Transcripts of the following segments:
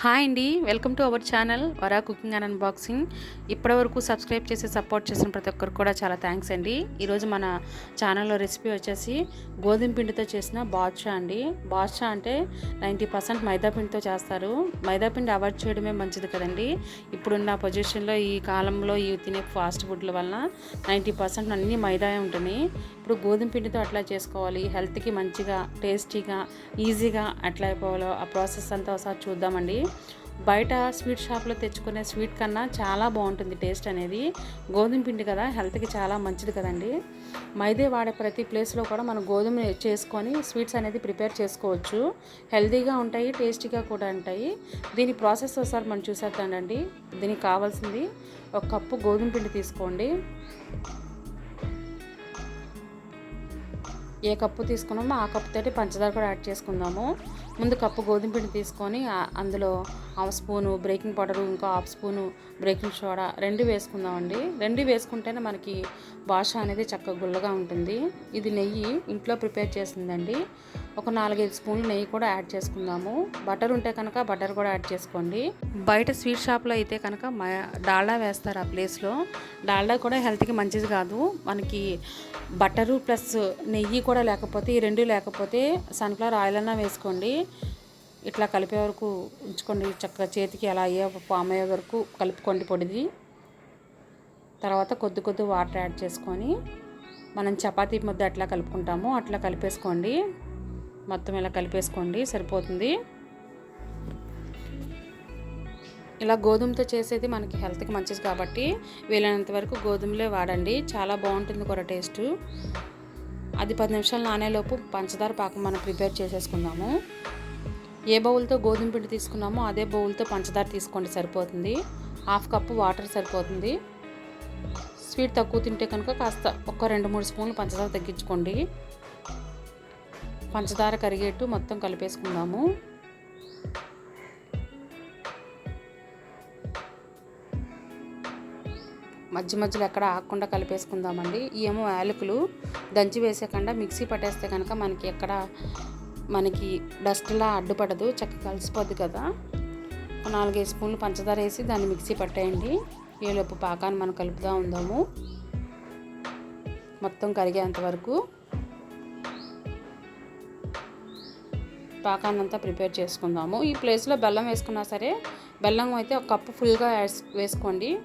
Hi అండి welcome to our channel Vara cooking and unboxing. ఇప్పటివరకు subscribe చేసి support చేసిన ప్రతి ఒక్కరికి కూడా చాలా థ్యాంక్స్ అండి. ఈరోజు మన ఛానల్లో రెసిపీ వచ్చేసి గోధుమ పిండితో చేసిన బాద్షా అండి. బాద్షా అంటే నైంటీ పర్సెంట్ మైదా పిండితో చేస్తారు. మైదా పిండి అవాయిడ్ చేయడమే మంచిది కదండి. ఇప్పుడున్న పొజిషన్లో ఈ కాలంలో ఈ తినే ఫాస్ట్ ఫుడ్ల వలన నైంటీ పర్సెంట్ అన్నీ మైదా ఉంటుంది. ఇప్పుడు గోధుమ పిండితో అట్లా చేసుకోవాలి. హెల్త్కి మంచిగా టేస్టీగా ఈజీగా అట్లా అయిపోవాలో ఆ ప్రాసెస్ అంతా ఒకసారి చూద్దామండి. బయట స్వీట్ షాప్లో తెచ్చుకునే స్వీట్ కన్నా చాలా బాగుంటుంది టేస్ట్ అనేది. గోధుమ పిండి కదా హెల్త్కి చాలా మంచిది కదండి. మైదే వాడే ప్రతి ప్లేస్లో కూడా మనం గోధుమ చేసుకొని స్వీట్స్ అనేది ప్రిపేర్ చేసుకోవచ్చు. హెల్తీగా ఉంటాయి టేస్టీగా కూడా ఉంటాయి. దీని ప్రాసెస్ ఒకసారి మనం చూసేద్దామండి. దీనికి కావాల్సింది ఒక కప్పు గోధుమ పిండి తీసుకోండి. ఏ కప్పు తీసుకున్నామో ఆ కప్పుతోటి పంచదార కూడా యాడ్ చేసుకుందాము. ముందు కప్పు గోధుమ పిండి తీసుకొని అందులో హాఫ్ స్పూను బ్రేకింగ్ పౌడరు ఇంకో హాఫ్ స్పూను బ్రేకింగ్ సోడా రెండు వేసుకుందామండి. రెండు వేసుకుంటేనే మనకి భాష అనేది చక్కగా గుల్లగా ఉంటుంది. ఇది నెయ్యి ఇంట్లో ప్రిపేర్ చేసిందండి. ఒక నాలుగైదు స్పూన్లు నెయ్యి కూడా యాడ్ చేసుకుందాము. బటర్ ఉంటే కనుక బటర్ కూడా యాడ్ చేసుకోండి. బయట స్వీట్ షాప్లో అయితే కనుక డాల్డా వేస్తారు ఆ ప్లేస్లో. డాల్డా కూడా హెల్త్కి మంచిది కాదు. మనకి బటరు ప్లస్ నెయ్యి కూడా లేకపోతే ఈ రెండు లేకపోతే సన్ఫ్లవర్ ఆయిల్ అన్నా వేసుకోండి. ఇట్లా కలిపే వరకు ఉంచుకోండి. చక్కగా చేతికి అలా అయ్యే ఫామ్ అయ్యే వరకు కలుపుకోండి పొడిది. తర్వాత కొద్ది కొద్ది వాటర్ యాడ్ చేసుకొని మనం చపాతీ ముద్ద అట్లా కలుపుకుంటాము. అట్లా కలిపేసుకోండి. మొత్తం ఇలా కలిపేసుకోండి. సరిపోతుంది. ఇలా గోధుమతో చేసేది మనకి హెల్త్కి మంచిది కాబట్టి వీలైనంత వరకు గోధుమలే వాడండి. చాలా బాగుంటుంది కూడా టేస్ట్. అది పది నిమిషాలు నానేలోపు పంచదార పాకం మనం ప్రిపేర్ చేసేసుకుందాము. ఏ బౌల్తో గోధుమ పిండి తీసుకున్నామో అదే బౌల్తో పంచదార తీసుకోండి సరిపోతుంది. హాఫ్ కప్పు వాటర్ సరిపోతుంది. స్వీట్ తక్కువ తింటే కనుక కాస్త ఒక రెండు మూడు స్పూన్లు పంచదార తగ్గించుకోండి. పంచదార కరిగేట్టు మొత్తం కలిపేసుకుందాము. మధ్య మధ్యలో ఎక్కడ ఆగకుండా కలిపేసుకుందామండి. ఏమో యాలకులు దంచి వేసేకుండా మిక్సీ పట్టేస్తే కనుక మనకి ఎక్కడ మనకి డస్ట్లా అడ్డుపడదు చక్కగా కలిసిపోద్ది కదా. నాలుగైదు స్పూన్లు పంచదార వేసి దాన్ని మిక్సీ పట్టేయండి. ఈలోపు పాకాన్ని మనం కలుపుతూ ఉందాము. మొత్తం కరిగేంత వరకు పాకాన్ని అంతా ప్రిపేర్ చేసుకుందాము. ఈ ప్లేస్లో బెల్లం వేసుకున్నా సరే బెల్లం అయితే ఒక కప్పు ఫుల్గా వేసుకోండి.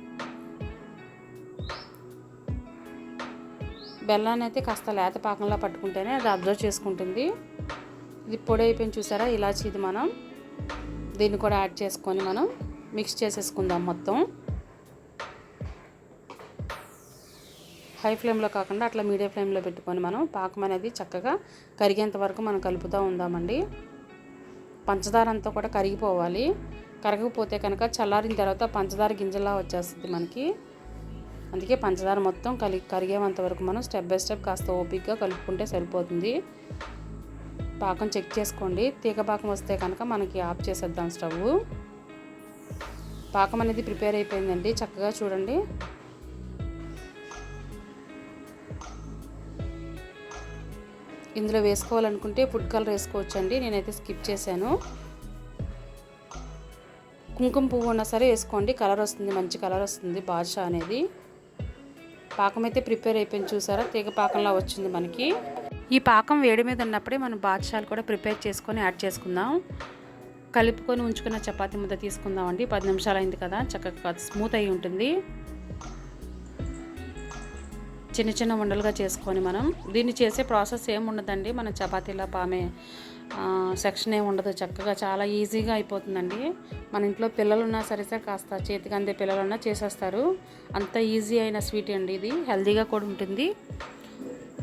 బెల్లాన్ని అయితే కాస్త లేత పాకంలో పట్టుకుంటేనే అది అబ్జర్వ్ చేసుకుంటుంది. ఇది పొడి అయిపోయింది చూసారా? ఇలాచి ఇది మనం దీన్ని కూడా యాడ్ చేసుకొని మనం మిక్స్ చేసేసుకుందాం మొత్తం. హై ఫ్లేమ్లో కాకుండా అట్లా మీడియం ఫ్లేమ్లో పెట్టుకొని మనం పాకం అనేది చక్కగా కరిగేంత వరకు మనం కలుపుతూ ఉందామండి. పంచదార అంతా కూడా కరిగిపోవాలి. కరగకపోతే కనుక చల్లారిన తర్వాత పంచదార గింజలా వచ్చేస్తుంది మనకి. అందుకే పంచదార మొత్తం కలి కరిగేంత వరకు మనం స్టెప్ బై స్టెప్ కాస్త ఓపిక్గా కలుపుకుంటే సరిపోతుంది. పాకం చెక్ చేసుకోండి. తీగ పాకం వస్తే కనుక మనకి ఆఫ్ చేసేద్దాం స్టవ్. పాకం అనేది ప్రిపేర్ అయిపోయిందండి. చక్కగా చూడండి. ఇందులో వేసుకోవాలనుకుంటే ఫుడ్ కలర్ వేసుకోవచ్చండి. నేనైతే స్కిప్ చేశాను. కుంకుమ పువ్వు ఉన్నా సరే వేసుకోండి. కలర్ వస్తుంది మంచి కలర్ వస్తుంది బాద్షా అనేది. పాకం అయితే ప్రిపేర్ అయిపోయింది చూసారా? తీగ పాకంలా వచ్చింది మనకి. ఈ పాకం వేడి మీద ఉన్నప్పుడే మనం బాద్షాలు కూడా ప్రిపేర్ చేసుకొని యాడ్ చేసుకుందాం. కలుపుకొని ఉంచుకున్న చపాతీ ముద్ద తీసుకుందాం అండి పది నిమిషాలు అయింది కదా చక్కగా స్మూత్ అయి ఉంటుంది. చిన్న చిన్న ఉండలుగా చేసుకొని మనం దీన్ని చేసే ప్రాసెస్ ఏమి ఉండదండి. మన చపాతీలా పామే సెక్షన్ ఏమి ఉండదు. చక్కగా చాలా ఈజీగా అయిపోతుందండి. మన ఇంట్లో పిల్లలు ఉన్నా సరే సరే కాస్త చేతికి అందే పిల్లలు ఉన్నా చేసేస్తారు. అంత ఈజీ అయిన స్వీట్ అండి ఇది. హెల్తీగా కూడా ఉంటుంది.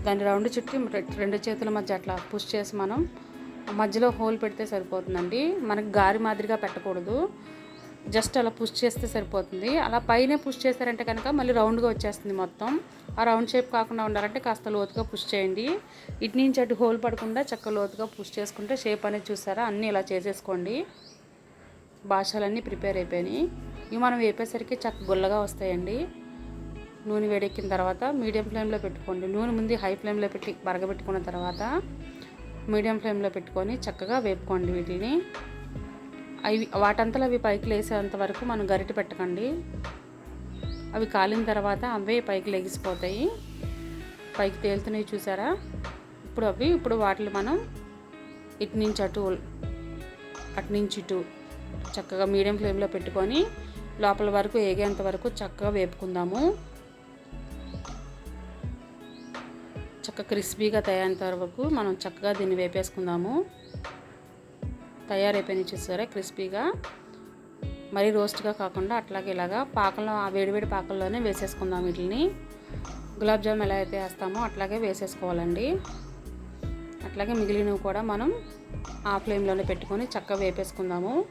దాన్ని రౌండ్ చుట్టి రెండు చేతుల మధ్య అట్లా పుష్ చేసి మనం మధ్యలో హోల్ పెడితే సరిపోతుందండి. మనకి గారి మాదిరిగా పెట్టకూడదు. జస్ట్ అలా పుష్ చేస్తే సరిపోతుంది. అలా పైనే పుష్ చేశారంటే కనుక మళ్ళీ రౌండ్గా వచ్చేస్తుంది మొత్తం. ఆ రౌండ్ షేప్ కాకుండా ఉండాలంటే కాస్త లోతుగా పుష్ చేయండి. ఇటు నుంచి అటు హోల్ పడకుండా చక్క లోతుగా పుష్ చేసుకుంటే షేప్ అనేది చూసారా? అన్నీ ఇలా చేసేసుకోండి. భాషలన్నీ ప్రిపేర్ అయిపోయినాయి. ఇవి మనం వేపేసరికి చక్క గుల్లగా వస్తాయండి. నూనె వేడెక్కిన తర్వాత మీడియం ఫ్లేమ్లో పెట్టుకోండి. నూనె ముందు హై ఫ్లేమ్లో పెట్టి మరగబెట్టుకున్న తర్వాత మీడియం ఫ్లేమ్లో పెట్టుకొని చక్కగా వేపుకోండి వీటిని. అవి వాటంతలో అవి పైకి లేసేంత వరకు మనం గరిటె పెట్టకండి. అవి కాలిన తర్వాత అవే పైకి లెగిసిపోతాయి. పైకి తేలుతున్నాయి చూసారా? ఇప్పుడు అవి ఇప్పుడు వాటిని మనం ఇటు నుంచి అటు అటు నుంచి ఇటు చక్కగా మీడియం ఫ్లేమ్లో పెట్టుకొని లోపల వరకు ఏగేంత వరకు చక్కగా వేపుకుందాము. చక్కగా క్రిస్పీగా తయారైనంత వరకు మనం చక్కగా దీన్ని వేపేసుకుందాము. తయారైపోయింది చూసారా క్రిస్పీగా. మరీ రోస్ట్గా కాకుండా అట్లాగే ఇలాగా పాకంలో ఆ వేడివేడి పాకంలోనే వేసేసుకుందాం వీటిని. గులాబ్ జామ్ ఎలా అయితే వేస్తామో అట్లాగే వేసేసుకోవాలండి. అట్లాగే మిగిలినవి కూడా మనం ఆ ఫ్లేమ్లోనే పెట్టుకొని చక్కగా వేపేసుకుందాము.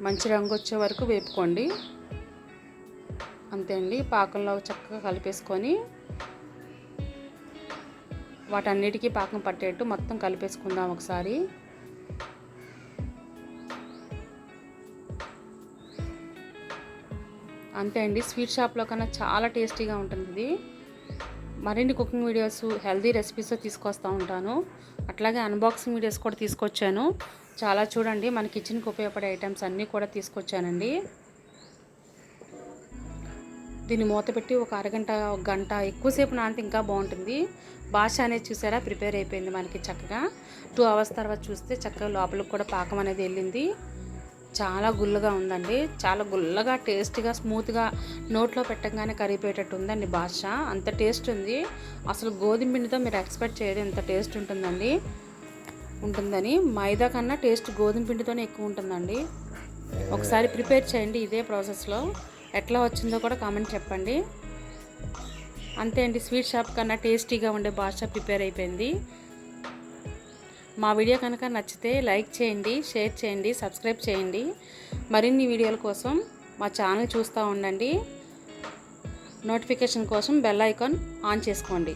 మంచి రంగు వచ్చే వరకు వేపుకోండి. అంతే అండి. పాకంలో చక్కగా కలిపేసుకొని వాటన్నిటికీ పాకం పట్టేట్టు మొత్తం కలిపేసుకుందాం ఒకసారి. అంతే అండి. స్వీట్ షాప్లో కన్నా చాలా టేస్టీగా ఉంటుంది ఇది. మరిన్ని కుకింగ్ వీడియోస్ హెల్దీ రెసిపీస్ తీసుకొస్తూ ఉంటాను. అట్లాగే అన్బాక్సింగ్ వీడియోస్ కూడా తీసుకొచ్చాను. చాలా చూడండి మన కిచెన్కి ఉపయోగపడే ఐటమ్స్ అన్నీ కూడా తీసుకొచ్చానండి. దీన్ని మూత పెట్టి ఒక అరగంట ఒక గంట ఎక్కువసేపు నానితే ఇంకా బాగుంటుంది. భాష అనేది చూసారా? ప్రిపేర్ అయిపోయింది మనకి చక్కగా. టూ అవర్స్ తర్వాత చూస్తే చక్కగా లోపలికి కూడా పాకం అనేది వెళ్ళింది. చాలా గుల్లగా ఉందండి. చాలా గుల్లగా టేస్ట్గా స్మూత్గా నోట్లో పెట్టగానే కరిగిపోయేటట్టు ఉందండి బాష అంత టేస్ట్ ఉంది. అసలు గోధుమ పిండితో మీరు ఎక్స్పెక్ట్ చేయడం ఎంత టేస్ట్ ఉంటుందండి. ఉంటుందని. మైదా కన్నా టేస్ట్ గోధుమ పిండితోనే ఎక్కువ ఉంటుందండి. ఒకసారి ప్రిపేర్ చేయండి ఇదే ప్రాసెస్లో. ఎట్లా వచ్చిందో కూడా కామెంట్ చెప్పండి. అంతే అండి స్వీట్ షాప్ కన్నా టేస్టీగా ఉండే భాష ప్రిపేర్ అయిపోయింది. మా వీడియో కనుక నచ్చితే లైక్ చేయండి షేర్ చేయండి సబ్స్క్రైబ్ చేయండి. మరిన్ని వీడియోల కోసం మా ఛానల్ చూస్తూ ఉండండి. నోటిఫికేషన్ కోసం బెల్ ఐకాన్ ఆన్ చేసుకోండి.